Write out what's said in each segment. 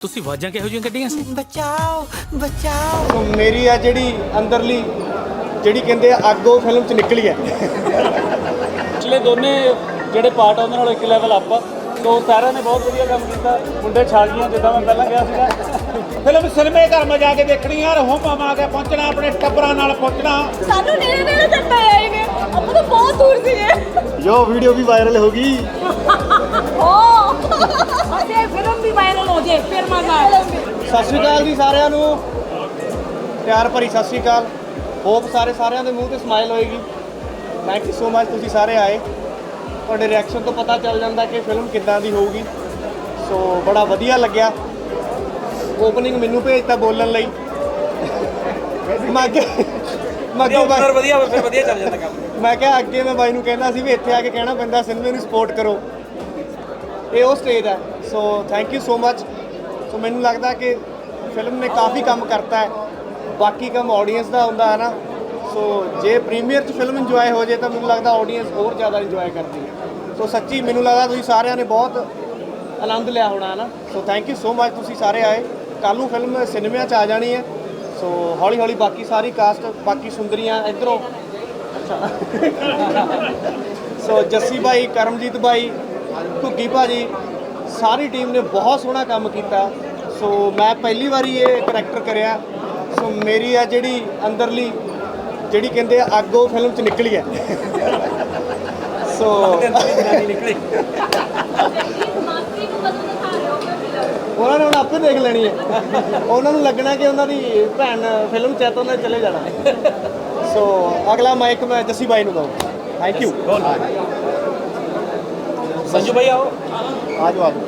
ਤੁਸੀਂ ਆਵਾਜ਼ਾਂ ਕਿਹੋ ਜਿਹੀਆਂ ਕੱਢੀਆਂ ਸੀ? ਬਚਾਓ ਬਚਾਓ। ਸੋ ਮੇਰੀ ਆ ਜਿਹੜੀ ਅੰਦਰਲੀ ਜਿਹੜੀ ਕਹਿੰਦੇ ਆ ਅੱਗੋਂ ਫਿਲਮ ਚ ਨਿਕਲੀ ਹੈ। ਪਿਛਲੇ ਦੋਨੇ ਜਿਹੜੇ ਪਾਰਟ ਆ ਉਹਨਾਂ ਨਾਲੋਂ ਇੱਕ ਲੈਵਲ ਅਪ ਆ। ਸੋ ਸਾਰਿਆਂ ਨੇ ਬਹੁਤ ਵਧੀਆ ਕੰਮ ਕੀਤਾ। ਮੁੰਡੇ ਛਾਲ ਗਈਆਂ ਜਿੱਦਾਂ ਮੈਂ ਪਹਿਲਾਂ ਕਿਹਾ ਸੀਗਾ। ਫਿਲਮ ਸਿਨੇਮੇ ਘਰ ਮੈਂ ਜਾ ਕੇ ਦੇਖਣੀ ਆ ਹੋਮ ਆ ਕੇ ਪਹੁੰਚਣਾ ਆਪਣੇ ਟੱਬਰਾਂ ਨਾਲ ਪਹੁੰਚਣਾ। ਸਾਨੂੰ ਨੇੜੇ ਨੇੜੇ ਚੱਪੇ ਆਏ ਨੇ ਆਪਾਂ ਤਾਂ ਬਹੁਤ ਦੂਰ ਸੀਗੇ। ਜੋ ਵੀਡੀਓ ਵੀ ਵਾਇਰਲ ਹੋ ਗਈ। ਓ। ਅਸੀਂ ਫਿਲਮ ਵੀ ਵਾਇਰਲ ਹੋ ਜੇ ਫਿਰ ਮਜ਼ਾ ਆਏ ਸਤਿ ਸ਼੍ਰੀ ਅਕਾਲ ਜੀ ਸਾਰਿਆਂ ਨੂੰ। ਪਿਆਰ ਭਰੀ ਸਤਿ ਸ਼੍ਰੀ ਅਕਾਲ। ਹੋਪ ਸਾਰੇ ਸਾਰਿਆਂ ਦੇ ਮੂੰਹ ਤੇ ਸਮਾਈਲ ਹੋਏਗੀ। ਥੈਂਕ ਯੂ ਸੋ ਮਚ ਤੁਸੀਂ ਸਾਰੇ ਆਏ। ਤੁਹਾਡੇ ਰਿਐਕਸ਼ਨ ਤੋਂ ਪਤਾ ਚੱਲ ਜਾਂਦਾ ਕਿ ਫਿਲਮ ਕਿੱਦਾਂ ਦੀ ਹੋਊਗੀ। ਸੋ ਬੜਾ ਵਧੀਆ ਲੱਗਿਆ। ਓਪਨਿੰਗ ਮੈਨੂੰ ਭੇਜਤਾ ਬੋਲਣ ਲਈ। ਮੈਂ ਅੱਗੇ ਮੈਂ ਅੱਗੇ ਓਪਨਰ ਵਧੀਆ ਫਿਰ ਵਧੀਆ ਚੱਲ ਜਾਂਦਾ ਕੰਮ। ਮੈਂ ਕਿਹਾ ਅੱਗੇ ਮੈਂ ਬਾਈ ਨੂੰ ਕਹਿੰਦਾ ਸੀ ਵੀ ਇੱਥੇ ਆ ਕੇ ਕਹਿਣਾ ਪੈਂਦਾ ਸਿਨੇਮੇ ਨੂੰ ਸਪੋਰਟ ਕਰੋ। ਇਹ ਉਹ ਸਟੇਜ ਹੈ ਸੋ ਥੈਂਕ ਯੂ ਸੋ ਮੱਚ ਸੋ ਮੈਨੂੰ ਲੱਗਦਾ ਕਿ ਫਿਲਮ ਨੇ ਕਾਫੀ ਕੰਮ ਕਰਤਾ ਹੈ। ਬਾਕੀ ਕੰਮ ਆਡੀਅנס ਦਾ ਹੁੰਦਾ ਹੈ ਨਾ। ਸੋ ਜੇ ਪ੍ਰੀਮੀਅਰ 'ਚ ਫਿਲਮ ਇੰਜੋਏ ਹੋ ਜੇ, ਤਾਂ ਮੈਨੂੰ ਲੱਗਦਾ ਆਡੀਅנס ਹੋਰ ਜ਼ਿਆਦਾ ਇੰਜੋਏ ਕਰਦੀ ਹੈ। ਸੋ ਸੱਚੀ ਮੈਨੂੰ ਲੱਗਦਾ ਤੁਸੀਂ ਸਾਰਿਆਂ ਨੇ ਬਹੁਤ ਆਨੰਦ ਲਿਆ ਹੋਣਾ ਹੈ ਨਾ। ਸੋ ਥੈਂਕ ਯੂ ਸੋ ਮੱਚ ਤੁਸੀਂ ਸਾਰੇ ਆਏ। ਕੱਲ ਨੂੰ ਫਿਲਮ ਸਿਨੇਮਿਆਂ 'ਚ ਆ ਜਾਣੀ ਹੈ। ਸੋ ਹੌਲੀ ਹੌਲੀ ਬਾਕੀ ਸਾਰੀ ਕਾਸਟ ਬਾਕੀ ਸੁੰਦਰੀਆਂ ਇਧਰੋਂ। ਸੋ ਜੱਸੀ ਭਾਈ, ਕਰਮਜੀਤ ਭਾਈ, ਘੁੱਗੀ ਭਾਜੀ ਸਾਰੀ ਟੀਮ ਨੇ ਬਹੁਤ ਸੋਹਣਾ ਕੰਮ ਕੀਤਾ। ਸੋ ਮੈਂ ਪਹਿਲੀ ਵਾਰੀ ਇਹ ਕਰੈਕਟਰ ਕਰਿਆ। ਸੋ ਮੇਰੀ ਆ ਜਿਹੜੀ ਅੰਦਰਲੀ ਜਿਹੜੀ ਕਹਿੰਦੇ ਆ ਅੱਗੋਂ ਫਿਲਮ ਚ ਨਿਕਲੀ ਹੈ। ਸੋ ਉਹਨਾਂ ਨੇ ਹੁਣ ਆਪੇ ਦੇਖ ਲੈਣੀ ਹੈ। ਉਹਨਾਂ ਨੂੰ ਲੱਗਣਾ ਕਿ ਉਹਨਾਂ ਦੀ ਭੈਣ ਫਿਲਮ ਚ ਹੈ ਤਾਂ ਉਹਨਾਂ ਨੇ ਚਲੇ ਜਾਣਾ। ਸੋ ਅਗਲਾ ਮਾਈਕ ਮੈਂ ਜੱਸੀ ਬਾਈ ਨੂੰ ਦਊਂ ਥੈਂਕ ਯੂ ਸੰਜੂ ਭਾਈ ਆਓ। ਆ ਜਾਓ ਆ ਜਾਓ।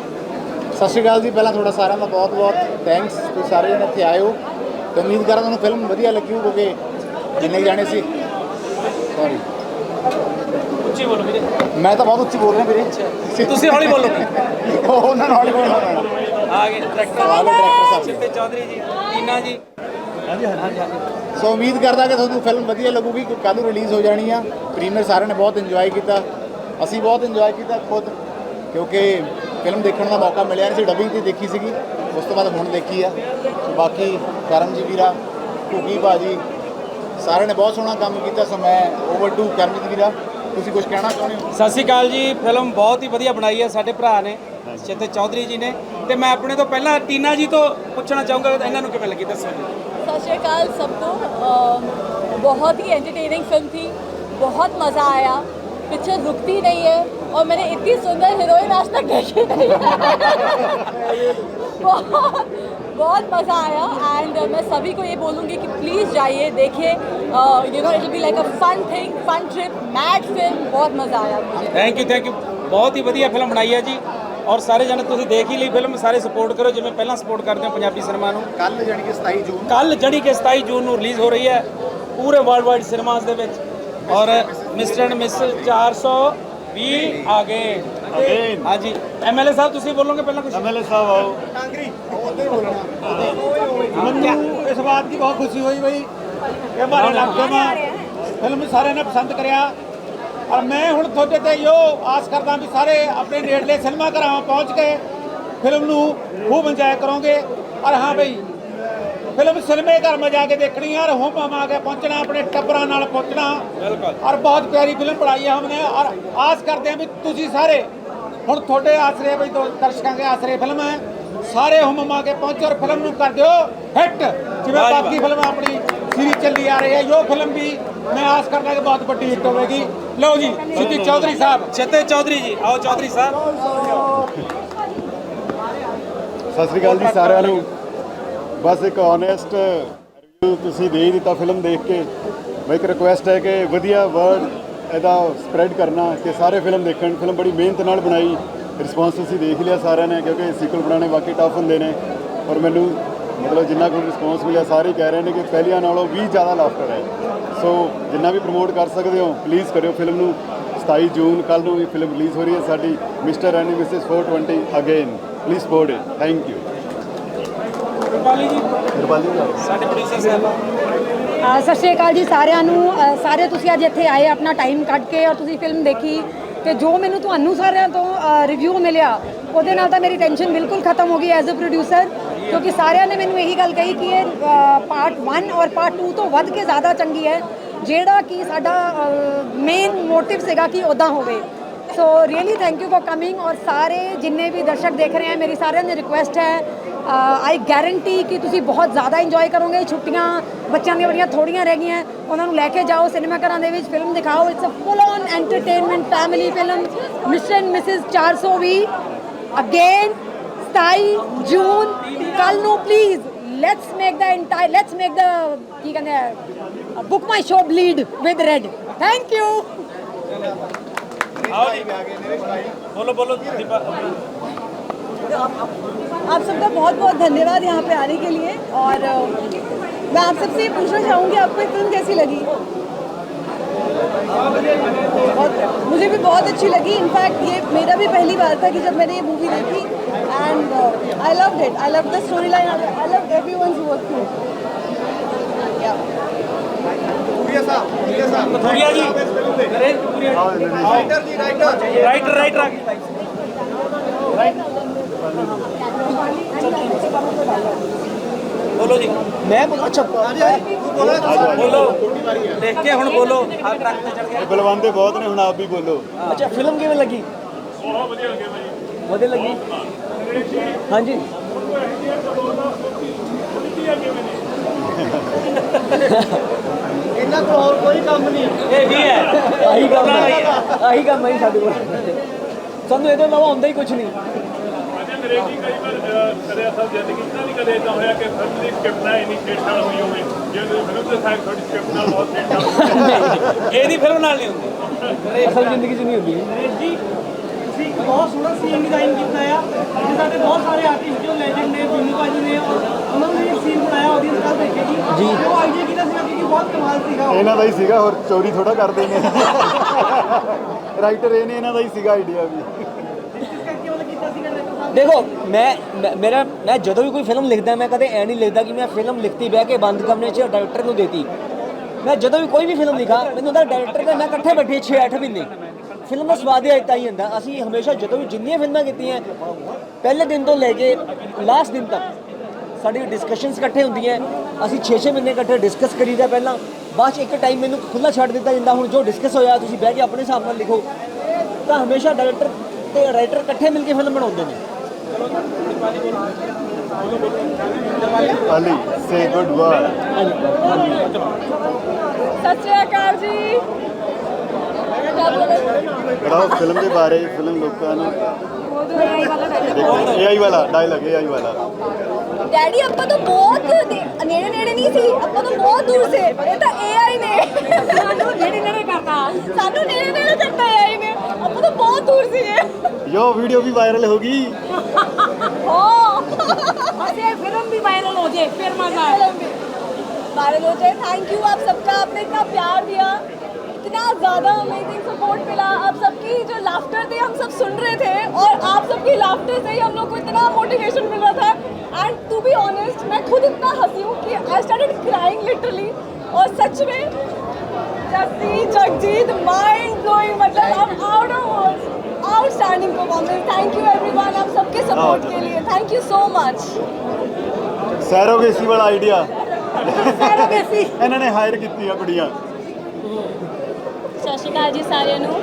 ਸਤਿ ਸ਼੍ਰੀ ਅਕਾਲ ਜੀ ਪਹਿਲਾਂ ਤੁਹਾਡਾ ਸਾਰਿਆਂ ਦਾ ਬਹੁਤ ਬਹੁਤ ਥੈਂਕਸ ਤੁਸੀਂ ਸਾਰੇ ਜਣੇ ਇੱਥੇ ਆਏ ਹੋ ਤੇ ਉਮੀਦ ਕਰਦਾ ਤੁਹਾਨੂੰ ਫਿਲਮ ਵਧੀਆ ਲੱਗੀ ਹੋਊ ਕਿਉਂਕਿ ਜਿੰਨੇ ਜਾਣੇ ਸੀ। ਸੌਰੀ ਉੱਚੀ ਬੋਲੋ ਵੀਰੇ ਮੈਂ ਤਾਂ ਬਹੁਤ ਉੱਚੀ ਬੋਲ ਰਿਹਾ ਵੀਰੇ। ਤੁਸੀਂ ਹੌਲੀ ਬੋਲੋ। ਉਹ ਉਹਨਾਂ ਨਾਲ ਹੌਲੀ ਬੋਲਣਾ ਆ ਗਏ ਡਾਇਰੈਕਟਰ ਆ ਲਓ ਡਾਇਰੈਕਟਰ ਸਾਹਿਬ ਚਿੱਤੇ ਚੌਧਰੀ ਜੀ ਟੀਨਾ ਜੀ। ਸੋ ਉਮੀਦ ਕਰਦਾ ਕਿ ਤੁਹਾਨੂੰ ਫਿਲਮ ਵਧੀਆ ਲੱਗੂਗੀ ਕਿ ਕੱਲ੍ਹ ਨੂੰ ਰਿਲੀਜ਼ ਹੋ ਜਾਣੀ ਆ। ਪ੍ਰੀਮੀਅਰ ਸਾਰਿਆਂ ਨੇ ਬਹੁਤ ਇੰਜੋਏ ਕੀਤਾ। ਅਸੀਂ ਬਹੁਤ ਇੰਜੋਏ ਕੀਤਾ ਖੁਦ ਕਿਉਂਕਿ ਫਿਲਮ ਦੇਖਣ ਦਾ ਮੌਕਾ ਮਿਲਿਆ ਸੀ ਡਬਿੰਗ ਤੇ ਦੇਖੀ ਸੀਗੀ ਉਸ ਤੋਂ ਬਾਅਦ ਹੁਣ ਦੇਖੀ ਆ। ਬਾਕੀ ਕਰਮ ਜੀ ਵੀਰਾ ਘੁੱਗੀ ਬਾਜੀ ਸਾਰਿਆਂ ਨੇ ਬਹੁਤ ਸੋਹਣਾ ਕੰਮ ਕੀਤਾ ਸੋ ਮੈਂ ਓਵਰ ਟੂ ਕਰਮਜੀਤ ਵੀਰਾ। ਤੁਸੀਂ ਕੁਝ ਕਹਿਣਾ ਚਾਹੁੰਦੇ ਹੋ? ਸਤਿ ਸ਼੍ਰੀ ਅਕਾਲ ਜੀ ਫਿਲਮ ਬਹੁਤ ਹੀ ਵਧੀਆ ਬਣਾਈ ਹੈ ਸਾਡੇ ਭਰਾ ਨੇ ਚੇਤੇ ਚੌਧਰੀ ਜੀ ਨੇ। ਤੇ ਮੈਂ ਆਪਣੇ ਤੋਂ ਪਹਿਲਾਂ ਟੀਨਾ ਜੀ ਤੋਂ ਪੁੱਛਣਾ ਚਾਹੂੰਗਾ ਇਹਨਾਂ ਨੂੰ ਕਿਵੇਂ ਲੱਗੀ ਦੱਸੋ ਜੀ। ਸਤਿ ਸ਼੍ਰੀ ਅਕਾਲ ਸਭ ਨੂੰ ਬਹੁਤ ਹੀ ਐਂਟਰਟੇਨਿੰਗ ਫਿਲਮ ਸੀ ਬਹੁਤ ਮਜ਼ਾ ਆਇਆ। ਪਿਕਚਰ ਰੁਕਦੀ ਨਹੀਂ ਹੈ और मैंने इतनी सुंदर हीरोइन आज तक देखी नहीं है बहुत बहुत मज़ा आया एंड मैं सभी को ये बोलूँगी कि प्लीज़ जाइए देखिए you know it be like a fun thing fun trip mad film बहुत मज़ा आया मुझे ਥੈਂਕ ਯੂ ਥੈਂਕ ਯੂ ਬਹੁਤ ਹੀ ਵਧੀਆ ਫਿਲਮ ਬਣਾਈ ਹੈ ਜੀ ਔਰ ਸਾਰੇ ਜਣੇ ਤੁਸੀਂ ਦੇਖ ਹੀ ਲਈ ਫਿਲਮ ਸਾਰੇ ਸਪੋਰਟ ਕਰੋ ਜਿਵੇਂ ਪਹਿਲਾਂ ਸਪੋਰਟ ਕਰਦੇ ਹੋ ਪੰਜਾਬੀ ਸਿਨੇਮਾ ਨੂੰ ਕੱਲ ਜਾਣੀ ਕਿ 27 ਜੂਨ ਕੱਲ ਜਿਹੜੀ ਕਿ 27 ਜੂਨ ਨੂੰ ਰਿਲੀਜ਼ ਹੋ ਰਹੀ ਹੈ ਪੂਰੇ ਵਰਲਡ ਵਾਈਡ ਸਿਨੇਮਾਸ ਦੇ ਵਿੱਚ ਔਰ ਮਿਸਟਰ ਐਂਡ ਮਿਸ 420 ਆ ਗਏ। ਹਾਂਜੀ ਐਮਐਲਏ ਸਾਹਿਬ ਤੁਸੀਂ ਬੋਲੋਗੇ ਪਹਿਲਾਂ ਕੁਝ ਐਮਐਲਏ ਸਾਹਿਬ ਆਓ। ਮੈਨੂੰ ਇਸ ਬਾਤ ਦੀ ਬਹੁਤ ਖੁਸ਼ੀ ਹੋਈ ਬਈ। ਕਿ ਹਮਾਰੇ ਇਲਾਕੇ में ਫਿਲਮ ਸਾਰਿਆਂ ਨੇ ਪਸੰਦ ਕਰਿਆ। ਔਰ ਮੈਂ ਹੁਣ ਤੁਹਾਡੇ ਤੇ ਇਹੋ ਆਸ ਕਰਦਾ ਵੀ ਸਾਰੇ ਆਪਣੇ ਨੇੜਲੇ ਸਿਨੇਮਾ ਘਰਾਂ ਪਹੁੰਚ ਕੇ ਫਿਲਮ ਨੂੰ ਖੂਬ ਇੰਜੋਏ ਕਰੋਗੇ। ਔਰ ਹਾਂ ਬਈ ਫਿਲਮ ਸਿਨੇਮੇ ਘਰ ਮੈਂ ਜਾ ਕੇ ਦੇਖਣੀ ਹੈ ਔਰ ਹੋਮ ਆ ਕੇ ਪਹੁੰਚਣਾ ਆਪਣੇ ਟੱਬਰਾਂ ਨਾਲ ਪਹੁੰਚਣਾ। ਬਿਲਕੁਲ। ਔਰ ਬਹੁਤ ਪਿਆਰੀ ਫਿਲਮ ਬਣਾਈ ਹੈ ਹਮਨੇ ਔਰ ਆਸ ਕਰਦੇ ਹਾਂ ਵੀ ਤੁਸੀਂ ਸਾਰੇ ਹੁਣ ਤੁਹਾਡੇ ਆਸਰੇ ਬਈ ਦੋ ਦਰਸ਼ਕਾਂ ਦੇ ਆਸਰੇ ਫਿਲਮ ਹੈ ਸਾਰੇ ਹਮਮਾ ਕੇ ਪਹੁੰਚੋ ਔਰ ਫਿਲਮ ਨੂੰ ਕਰ ਦਿਓ ਹਿੱਟ। ਜਿਵੇਂ ਬਾਕੀ ਫਿਲਮਾਂ ਆਪਣੀ ਸੀਰੀਜ਼ ਚੱਲੀ ਆ ਰਹੀ ਹੈ ਇਹ ਫਿਲਮ ਵੀ ਮੈਂ ਆਸ ਕਰਦਾ ਕਿ ਬਹੁਤ ਵੱਡੀ ਹਿੱਟ ਹੋਵੇਗੀ। ਲਓ ਜੀ ਸਿੱਧੀ ਚੌਧਰੀ ਸਾਹਿਬ। ਚਿੱਤੇ ਚੌਧਰੀ ਜੀ ਆਓ ਚੌਧਰੀ ਸਾਹਿਬ। ਸਤਿ ਸ੍ਰੀ ਅਕਾਲ ਜੀ ਸਾਰਿਆਂ ਨੂੰ। ਬਸ ਇੱਕ ਓਨੈਸਟ ਰਿਵਿਊ ਤੁਸੀਂ ਦੇ ਹੀ ਦਿੱਤਾ ਫਿਲਮ ਦੇਖ ਕੇ। ਮੈਂ ਇੱਕ ਰਿਕੁਐਸਟ ਹੈ ਕਿ ਵਧੀਆ ਵਰਡ ਇਹਦਾ ਸਪਰੈਡ ਕਰਨਾ, ਕਿ ਸਾਰੇ ਫਿਲਮ ਦੇਖਣ। ਫਿਲਮ ਬੜੀ ਮਿਹਨਤ ਨਾਲ ਬਣਾਈ। ਰਿਸਪੌਂਸ ਤੁਸੀਂ ਦੇਖ ਲਿਆ ਸਾਰਿਆਂ ਨੇ, ਕਿਉਂਕਿ ਸੀਕੁਅਲ ਬਣਾਉਣੇ ਵਾਕਈ ਟਫ ਹੁੰਦੇ ਨੇ। ਔਰ ਮੈਨੂੰ ਮਤਲਬ ਜਿੰਨਾ ਕੁ ਰਿਸਪੌਂਸ ਮਿਲਿਆ, ਸਾਰੇ ਕਹਿ ਰਹੇ ਨੇ ਕਿ ਪਹਿਲੀਆਂ ਨਾਲੋਂ ਵੀ ਜ਼ਿਆਦਾ ਲਾਫਟਰ ਹੈ। ਸੋ ਜਿੰਨਾ ਵੀ ਪ੍ਰਮੋਟ ਕਰ ਸਕਦੇ ਹੋ ਪਲੀਜ਼ ਕਰਿਓ ਫਿਲਮ ਨੂੰ। 27 ਜੂਨ ਕੱਲ ਨੂੰ ਇਹ ਫਿਲਮ ਰਿਲੀਜ਼ ਹੋ ਰਹੀ ਹੈ ਸਾਡੀ। Mister and missus 420 again please support it thank you Rupali ji? Nirpali ji. ਸਾਡੇ ਪ੍ਰੋਡਿਊਸਰ ਸਾਹਿਬ। ਅ, ਸਤਿ ਸ਼੍ਰੀ ਅਕਾਲ ਜੀ ਸਾਰਿਆਂ ਨੂੰ। ਸਾਰੇ ਤੁਸੀਂ ਅੱਜ ਇੱਥੇ ਆਏ ਆਪਣਾ ਟਾਈਮ ਕੱਢ ਕੇ ਔਰ ਤੁਸੀਂ ਫਿਲਮ ਦੇਖੀ ਤੇ ਜੋ ਮੈਨੂੰ ਤੁਹਾਨੂੰ ਸਾਰਿਆਂ ਤੋਂ ਰਿਵਿਊ ਮਿਲਿਆ ਉਹਦੇ ਨਾਲ ਤਾਂ ਮੇਰੀ ਟੈਨਸ਼ਨ ਬਿਲਕੁਲ ਖਤਮ ਹੋ ਗਈ ਐਜ਼ ਅ ਪ੍ਰੋਡਿਊਸਰ ਕਿਉਂਕਿ ਸਾਰਿਆਂ ਨੇ ਮੈਨੂੰ ਇਹੀ ਗੱਲ ਕਹੀ ਕਿ ਇਹ ਪਾਰਟ 1 ਔਰ ਪਾਰਟ 2 ਤੋਂ ਵੱਧ ਕੇ ਜ਼ਿਆਦਾ ਚੰਗੀ ਹੈ ਜਿਹੜਾ ਕਿ ਸਾਡਾ ਮੇਨ ਮੋਟਿਵ ਸੀਗਾ ਕਿ ਉਦਾਂ ਹੋਵੇ। So really thank you for coming ਔਰ ਸਾਰੇ ਜਿੰਨੇ ਵੀ ਦਰਸ਼ਕ ਦੇਖ ਰਹੇ ਹੈ ਮੇਰੀ ਸਾਰਿਆਂ ਦੀ ਰਿਕੁਐਸਟ ਹੈ ਆਈ ਗਾਰੰਟੀ ਕਿ ਤੁਸੀਂ ਬਹੁਤ ਜ਼ਿਆਦਾ ਇੰਜੋਏ ਕਰੋਗੇ। ਛੁੱਟੀਆਂ ਬੱਚਿਆਂ ਦੀਆਂ ਬੜੀਆਂ ਥੋੜੀਆਂ ਰਹਿ ਗਈਆਂ। ਉਹਨਾਂ ਨੂੰ ਲੈ ਕੇ ਜਾਓ ਸਿਨੇਮਾ ਘਰਾਂ ਦੇ ਵਿੱਚ ਫਿਲਮ ਦਿਖਾਓ। It's a full on entertainment family film mission missus 420 again 27 June. ਕੱਲ ਨੂੰ please let's make the entire let's make the ਕੀ ਕਹਿੰਦੇ ਆ book my show bleed with red thank you ਆਓ ਜੀ। ਬੋਲੋ ਬੋਲੋ। ਦੀਪਾ। आप सबका बहुत बहुत धन्यवाद यहाँ पे आने के लिए और मैं आप सबसे ये पूछना चाहूँगी आपको फ़िल्म कैसी लगी? बहुत मुझे भी बहुत अच्छी लगी। इनफैक्ट ये मेरा भी पहली बार था कि जब मैंने ये मूवी देखी and I love it I love the story line I love everyone work to writer. Writer writer. ਬੋਲੋ ਜੀ। ਮੈਂ ਬੋਲ ਅੱਛਾ ਬੋਲੋ। ਦੇਖ ਕੇ ਹੁਣ ਬੋਲੋ। ਆ ਟਰੱਕ ਤੇ ਚੜ ਗਿਆ। ਬਲਵੰਦੇ ਬਹੁਤ ਨੇ ਹੁਣ ਆਪ ਵੀ ਬੋਲੋ। ਅੱਛਾ ਫਿਲਮ ਕਿਵੇਂ ਲੱਗੀ? ਬਹੁਤ ਵਧੀਆ ਲੱਗੀ ਭਾਈ ਵਧੀਆ ਲੱਗੀ? ਹਾਂਜੀ। ਇਹਨਾਂ ਕੋਲ ਕੋਈ ਕੰਮ ਨਹੀਂ। ਇਹ ਵੀ ਹੈ। ਆਹੀ ਕੰਮ ਆਹੀ ਕੰਮ ਹੈ ਸਾਡੇ ਕੋਲ। ਸਾਨੂੰ ਇਹਦੇ ਇਲਾਵਾ ਹੁੰਦਾ ਹੀ ਕੁਝ ਨਹੀਂ। ਅੰਗਰੇਜ਼ੀ ਕਈ ਵਾਰ ਕਰਿਆ ਸਭ ਜ਼ਿੰਦਗੀ ਤਾਂ ਨਹੀਂ ਕਦੇ ਇਦਾਂ ਹੋਇਆ ਕਿ ਫਿਲਮ ਦੀ ਸਕ੍ਰਿਪਟ ਨਾਲ ਇੰਨੀ ਛੇੜਛਾੜ ਹੋਈ ਹੋਵੇ। ਜੇ ਫਿਲਮ ਦੇ ਸਾਈਡ ਤੁਹਾਡੀ ਸਕ੍ਰਿਪਟ ਨਾਲ ਬਹੁਤ ਛੇੜਛਾੜ ਇਹਦੀ ਫਿਲਮ ਨਾਲ ਨਹੀਂ ਹੁੰਦੀ। ਅਸਲ ਜ਼ਿੰਦਗੀ 'ਚ ਨਹੀਂ ਹੁੰਦੀ। ਜੀ ਤੁਸੀਂ ਇੱਕ ਬਹੁਤ ਸੋਹਣਾ ਸੀਨ ਡਿਜ਼ਾਈਨ ਕੀਤਾ ਆ। ਤੇ ਸਾਡੇ ਬਹੁਤ ਸਾਰੇ ਆਰਟਿਸਟ ਜੋ ਲੈਜੈਂਡ ਨੇ ਬਿੰਨੂ ਭਾਜੀ ਨੇ ਔਰ ਉਹਨਾਂ ਨੇ ਇੱਕ ਸੀਨ ਬਣਾਇਆ ਆਡੀਅנס ਕੱਲ ਦੇਖੇਗੀ ਜੀ। ਉਹ ਆਈਡੀਆ ਕੀਤਾ ਸੀਗਾ ਕਿ ਬਹੁਤ ਕਮਾਲ ਸੀਗਾ। ਇਹਨਾਂ ਦਾ ਹੀ ਸੀਗਾ ਹੋਰ ਚੋਰੀ ਥੋੜਾ ਕਰਦੇ ਨੇ। ਰਾਈਟਰ ਇਹ ਨੇ ਇਹਨਾਂ ਦਾ ਹੀ ਸੀਗਾ ਆਈਡੀਆ ਵੀ ਇਸ ਕਰਕੇ ਉਹਨੇ ਕੀਤਾ ਸੀਗਾ ਡਾਇਰੈਕਟਰ ਸਾਹਿਬ ਦੇਖੋ, ਮੈਂ, ਮੈਂ- ਮੇਰਾ, ਮੈਂ ਜਦੋਂ ਵੀ ਕੋਈ ਫਿਲਮ ਲਿਖਦਾ, ਮੈਂ ਕਦੇ ਐ ਨਹੀਂ ਲਿਖਦਾ ਕਿ ਮੈਂ ਫਿਲਮ ਲਿਖਤੀ, ਬਹਿ ਕੇ ਬੰਦ ਕਮਰੇ 'ਚ ਡਾਇਰੈਕਟਰ ਨੂੰ ਦੇਤੀ। ਮੈਂ ਜਦੋਂ ਵੀ ਕੋਈ ਵੀ ਫਿਲਮ ਲਿਖਾ, ਮੈਨੂੰ ਉਹਦਾ ਡਾਇਰੈਕਟਰ ਦਾ ਮੈਂ ਇਕੱਠੇ ਬੈਠੇ 6-8 ਮਹੀਨੇ। ਫਿਲਮ ਦਾ ਸਵਾਦ ਹੀ ਤਾਂ ਹੀ ਹੁੰਦਾ। ਅਸੀਂ ਹਮੇਸ਼ਾ ਜਦੋਂ ਵੀ ਜਿੰਨੀਆਂ ਫਿਲਮਾਂ ਕੀਤੀਆਂ, ਪਹਿਲੇ ਦਿਨ ਤੋਂ ਲੈ ਕੇ ਲਾਸਟ ਦਿਨ ਤੱਕ ਸਾਡੀ ਡਿਸਕਸ਼ਨਸ ਇਕੱਠੇ ਹੁੰਦੀਆਂ। ਅਸੀਂ 6-6 ਮਹੀਨੇ ਇਕੱਠੇ ਡਿਸਕਸ ਕਰੀਦਾ ਪਹਿਲਾਂ। ਬਾਅਦ ਇੱਕ ਟਾਈਮ ਮੈਨੂੰ ਖੁੱਲਾ ਛੱਡ ਦਿੱਤਾ ਜਾਂਦਾ, ਹੁਣ ਜੋ ਡਿਸਕਸ ਹੋਇਆ, ਤੁਸੀਂ ਬਹਿ ਕੇ ਆਪਣੇ ਹਿਸਾਬ ਨਾਲ ਲਿਖੋ। ਤਾਂ ਹਮੇਸ਼ਾ ਡਾਇਰੈਕਟਰ ਤੇ ਰਾਈਟਰ ਇਕੱਠੇ ਮਿਲ ਕੇ ਫਿਲਮ ਬਣਾਉਂਦੇ ਨੇ। ਅਲੀ ਸੇ ਗੁੱਡ ਵਾਰ ਸਤਿ ਸ਼੍ਰੀ ਜੀ। ਬੜਾ ਫਿਲਮ ਦੇ ਬਾਰੇ ਫਿਲਮ ਲੋਕਾਂ ਨੂੰ। ਏਆਈ ਵਾਲਾ ਡਾਇਲੌਗ ਏਆਈ ਵਾਲਾ ਡੈਡੀ ਆਪਾਂ ਤਾਂ ਬਹੁਤ ਨੇੜੇ ਨੇੜੇ ਨਹੀਂ ਸੀ ਆਪਾਂ ਤਾਂ ਬਹੁਤ ਦੂਰ ਸੇ। ਇਹ ਤਾਂ ਏਆਈ ਨੇ। ਸਾਨੂੰ ਨੇੜੇ ਨੇੜੇ ਕਰਤਾ। ਸਾਨੂੰ ਨੇੜੇ ਨੇੜੇ ਕਰਤਾ तो बहुत दूर से है। यो वीडियो भी वायरल होगी। ओ अरे फ़िल्म भी वायरल हो जाए फिर मज़ा आए। वायरल हो जाए। थैंक यू आप सबका। आपने इतना प्यार दिया। इतना ज़्यादा अमेजिंग सपोर्ट मिला। आप सबकी जो लाफ्टर थे हम सब सुन रहे थे। और आप सबकी लाफ्टर से ही हम लोग को इतना मोटिवेशन मिल रहा था। एंड टू बी ऑनेस्ट मैं खुद इतना हँसी हूँ कि आई स्टार्टेड क्राइंग लिटरली और सच में जस्सी जगजीत माइंड ब्लोइंग मतलब I'm out of words outstanding performance thank you everyone आप सबके सपोर्ट के लिए thank you so much surrogacy ਵਾਲਾ ਆਈਡੀਆ ਇਹਨਾਂ ਨੇ ਹਾਇਰ ਕੀਤੀ ਆ ਕੁੜੀਆਂ ਸਤਿ ਸ਼੍ਰੀ ਅਕਾਲ ਜੀ ਸਾਰਿਆਂ ਨੂੰ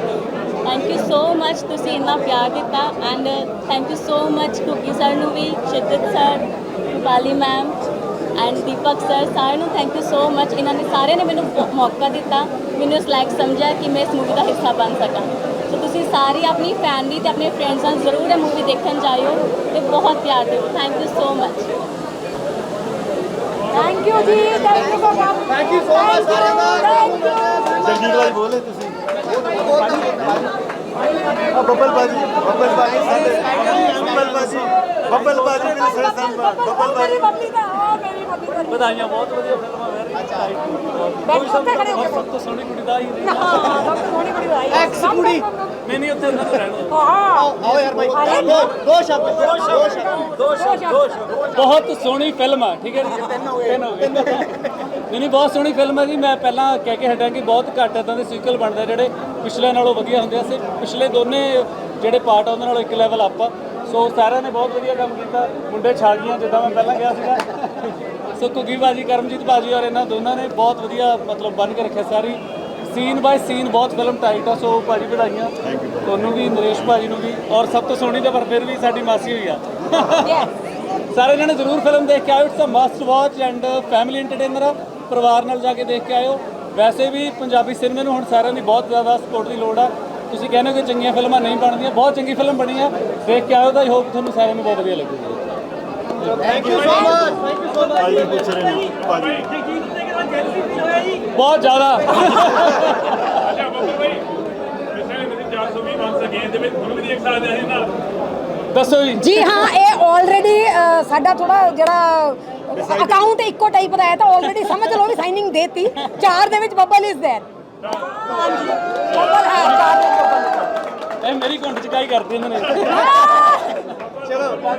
ਥੈਂਕ ਯੂ ਸੋ ਮੱਚ ਤੁਸੀਂ ਇੰਨਾ ਪਿਆਰ ਦਿੱਤਾ and thank you so much Kuki sir ਨੂੰ ਵੀ ਸ਼ਿੱਦਤ sir ਰੂਪਾਲੀ ma'am and Deepak sir ਸਾਰਿਆਂ ਨੂੰ ਥੈਂਕ ਯੂ ਸੋ ਮੱਚ ਇਹਨਾਂ ਨੇ ਸਾਰਿਆਂ ਨੇ ਮੈਨੂੰ ਮੌਕਾ ਦਿੱਤਾ। ਮੈਨੂੰ ਇਸ ਲਾਇਕ ਸਮਝਿਆ ਕਿ ਮੈਂ ਇਸ ਮੂਵੀ ਦਾ ਹਿੱਸਾ ਬਣ ਸਕਾਂ। ਸੋ ਤੁਸੀਂ ਸਾਰੀ ਆਪਣੀ ਫੈਮਿਲੀ ਤੇ ਆਪਣੇ ਫਰੈਂਡਸ ਨਾਲ ਜ਼ਰੂਰ ਇਹ ਮੂਵੀ ਦੇਖਣ ਜਾਇਓ ਤੇ ਬਹੁਤ ਪਿਆਰ ਦਿਓ। Thank you so much thank you ਜੀ thank you thank so much ਸਾਰਿਆਂ ਦਾ ਜਗਜੀਤ ਭਾਈ ਬੋਲੇ ਤੁਸੀਂ। ਆ ਬੱਬਲ ਬਾਜੀ ਬੱਬਲ ਬਾਜੀ ਸਾਡੇ ਬੱਬਲ ਬਾਜੀ ਬੱਬਲ ਬਾਜੀ ਵੀ ਸੇ ਸੰਭਾ ਬੱਬਲ ਬਾਜੀ। ਵਧਾਈਆਂ ਬਹੁਤ ਵਧੀਆ ਫਿਲਮ ਆ ਵੈਰੀ ਬੈਠ ਉੱਤੇ ਖੜੇ ਹੋ ਕੇ। ਸਭ ਤੋਂ ਸੋਹਣੀ ਕੁੜੀ ਦਾ ਹੀ। ਹਾਂ ਸਭ ਤੋਂ ਸੋਹਣੀ ਕੁੜੀ ਆਈ ਐਕਸ ਕੁੜੀ। ਨਹੀਂ ਨਹੀਂ ਉੱਥੇ ਉਹਨਾਂ ਨੂੰ ਰਹਿਣ ਦਿਓ। ਹਾਂ। ਆਓ ਯਾਰ ਭਾਈ। ਦੋ ਦੋ ਸ਼ਬਦ। ਦੋ ਸ਼ਬਦ। ਦੋ ਸ਼ਬਦ। ਦੋ ਸ਼ਬਦ। ਬਹੁਤ ਸੋਹਣੀ ਫਿਲਮ ਆ ਠੀਕ ਹੈ ਜੀ? ਤਿੰਨ ਹੋ ਗਏ। ਨਹੀਂ ਨਹੀਂ ਬਹੁਤ ਸੋਹਣੀ ਫਿਲਮ ਹੈ ਜੀ। ਮੈਂ ਪਹਿਲਾਂ ਕਹਿ ਕੇ ਹਟਿਆ ਕਿ ਬਹੁਤ ਘੱਟ ਇਦਾਂ ਦੇ ਸੀਕਵਲ ਬਣਦੇ ਜਿਹੜੇ ਪਿਛਲੇ ਨਾਲੋਂ ਵਧੀਆ ਹੁੰਦੇ ਆ। ਸੇ ਪਿਛਲੇ ਦੋਨੇ ਜਿਹੜੇ ਪਾਰਟ ਆ ਉਹਨਾਂ ਨਾਲੋਂ ਇੱਕ ਲੈਵਲ ਅਪ ਆ। ਸੋ ਸਾਰਿਆਂ ਨੇ ਬਹੁਤ ਵਧੀਆ ਕੰਮ ਕੀਤਾ। ਮੁੰਡੇ ਛਾ ਗਈਆਂ ਜਿੱਦਾਂ ਮੈਂ ਪਹਿਲਾਂ ਕਿਹਾ ਸੀਗਾ। ਸੋ ਕੁਗੀ ਬਾਜੀ ਕਰਮਜੀਤ ਬਾਜੀ ਔਰ ਇਹਨਾਂ ਦੋਨਾਂ ਨੇ ਬਹੁਤ ਵਧੀਆ ਮਤਲਬ ਬਣ ਕੇ ਰੱਖਿਆ ਸਾਰੀ। ਸੀਨ ਬਾਈ ਸੀਨ ਬਹੁਤ ਫਿਲਮ ਟਾਈਟ ਆ ਸੋ ਭਾਜੀ ਵਧਾਈਆਂ। ਤੁਹਾਨੂੰ ਵੀ ਨਰੇਸ਼ ਭਾਜੀ ਨੂੰ ਵੀ। ਔਰ ਸਭ ਤੋਂ ਸੋਹਣੀ ਤੇ ਪਰ ਫਿਰ ਵੀ ਸਾਡੀ ਮਾਸੀ ਹੋਈ ਆ। ਸਾਰੇ ਜਣੇ ਜ਼ਰੂਰ ਫਿਲਮ ਦੇਖ ਕੇ ਆਇਓ। It's a must watch and family entertainer ਆ। ਪਰਿਵਾਰ ਨਾਲ ਜਾ ਕੇ ਦੇਖ ਕੇ ਆਇਓ। ਵੈਸੇ ਵੀ ਪੰਜਾਬੀ ਸਿਨੇਮੇ ਨੂੰ ਹੁਣ ਸਾਰਿਆਂ ਦੀ ਬਹੁਤ ਜ਼ਿਆਦਾ ਸਪੋਰਟ ਦੀ ਲੋੜ ਆ। ਤੁਸੀਂ ਕਹਿੰਦੇ ਹੋ ਕਿ ਚੰਗੀਆਂ ਫਿਲਮਾਂ ਨਹੀਂ ਬਣਦੀਆਂ ਬਹੁਤ ਚੰਗੀ ਫਿਲਮ ਬਣੀ ਆ ਦੇਖ ਕੇ ਆਇਓ ਤਾਂ ਆਈ ਹੋਪ ਤੁਹਾਨੂੰ ਸਾਰਿਆਂ ਨੂੰ ਬਹੁਤ ਵਧੀਆ ਲੱਗੂਗੀ thank you so much thank you so much ਭਾਜੀ ਪੁੱਛ ਰਹੇ ਨੇ ਭਾਜੀ ਜਗਜੀਤ ਨੂੰ ਦੇਖ ਕੇ ਤਾਂ ਜੈਲਸੀ ਫੀਲ ਹੋਇਆ ਜੀ ਬਹੁਤ ਜ਼ਿਆਦਾ ਅੱਛਾ ਬੱਬਰ ਭਾਈ ਮਿਸਟਰ ਮੇਰੀ 420 ਮੰਸ ਅਗੇਨ ਦੇ ਵਿੱਚ ਤੁਹਾਨੂੰ ਵੀ ਦੇਖ ਸਕਦੇ ਹਾਂ ਨਾਲ ਦੱਸੋ ਜੀ ਜੀ ਹਾਂ ਇਹ ਆਲਰੇਡੀ ਸਾਡਾ ਥੋੜਾ ਜਿਹੜਾ ਅਕਾਊਂਟ ਇੱਕੋ ਟਾਈਪ ਦਾ ਹੈ ਤਾਂ ਆਲਰੇਡੀ ਸਮਝ ਲਓ ਵੀ ਸਾਈਨਿੰਗ ਦੇਤੀ ਚਾਰ ਦੇ ਵਿੱਚ ਬੱਬਲ ਇਜ਼ देयर ਹਾਂਜੀ ਬੱਬਲ ਹੈ ਚਾਰ ਦੇ ਵਿੱਚ ਬੱਬਲ ਇਹ ਮੇਰੀ ਕੁੰਡ ਚਕਾਈ ਕਰਦੀ ਇਹਨਾਂ ਨੇ! ਚਲੋ